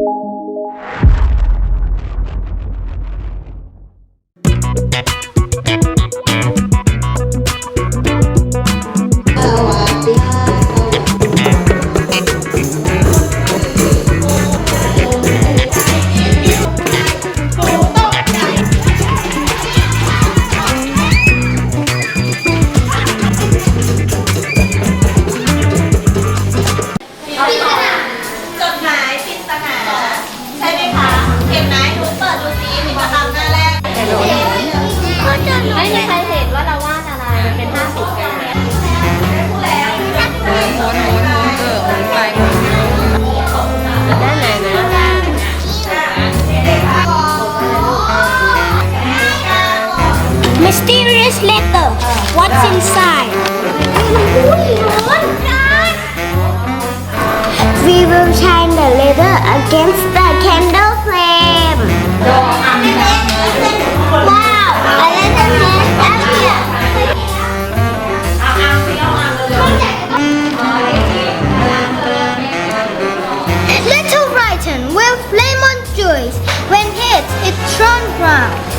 you mysterious letter. What's inside? We will shine the letter against the candle flame. Wow, a letter has. Little writing will flame on joys. When hit, it's thrown round.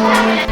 Bye.